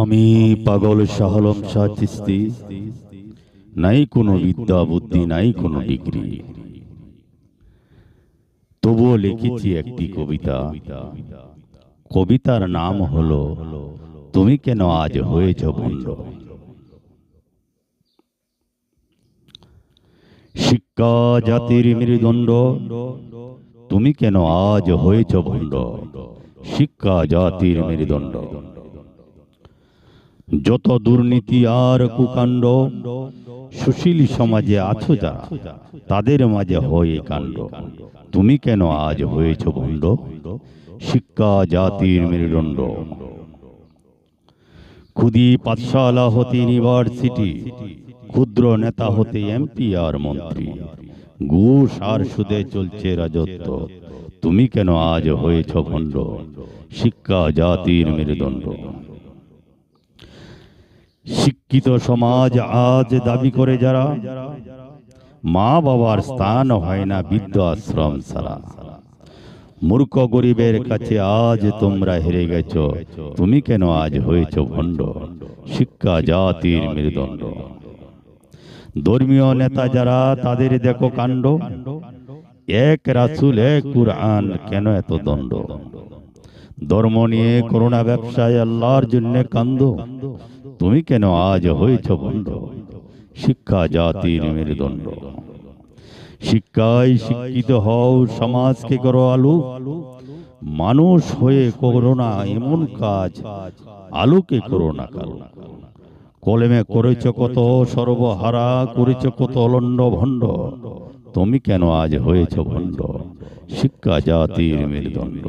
আমি পাগল শাহলম শাহ চিস্তি নাই কোনো বিদ্যা বুদ্ধি, নাই কোনো ডিগ্রি। তবুও লিখেছি একটি কবিতা। কবিতার নাম হলো, তুমি কেন আজ হয়েছ ভণ্ড শিক্ষা জাতির মেরুদণ্ড, তুমি কেন আজ হয়েছ ভণ্ড শিক্ষা জাতির মেরুদণ্ড। যত দুর্নীতি আর কুকাণ্ড, সুশীল সমাজে আছো যারা, তাদের মাঝে হয়ে কাণ্ড। তুমি কেন আজ হয়েছ ভণ্ড শিক্ষা জাতির মেরুদণ্ড। খুদি পাঠশালা হতে ইউনিভার্সিটি ক্ষুদ্র নেতা হতে এমপি আর মন্ত্রী। ঘুষ আর সুদে চলছে রাজত্ব। তুমি কেন আজ হয়েছ ভণ্ড শিক্ষা জাতির মেরুদণ্ড। শিক্ষিত সমাজ আজ দাবি করে যারা, মা বাবার স্থান হয় না বিদ্য আশ্রম ছাড়া। মূর্খ গরিবের কাছে আজ তোমরা হেরে গেছ, তুমি কেন আজ হয়েছ ভণ্ড? শিক্ষা জাতির মেরুদণ্ড। ধর্মীয় নেতা যারা, তাদের দেখো কাণ্ড। এক রাসুল, এক কুরআন কেন এত দণ্ড ধর্ম নিয়ে করোনা ব্যবসায় আল্লাহর জন্য কান্দ। তুমি কেন আজ হয়েছ ভণ্ড শিক্ষা জাতির মেরুদণ্ড। শিক্ষায় শিক্ষিত হও সমাজকে করো আলু মানুষ হয়ে করো না এমন কাজ। আলোকে করো না কালো কলেমে করেছ কত সর্বহারা করেছ কত অলণ্ড ভণ্ড। তুমি কেন আজ হয়েছ ভণ্ড শিক্ষা জাতির মেরুদণ্ড।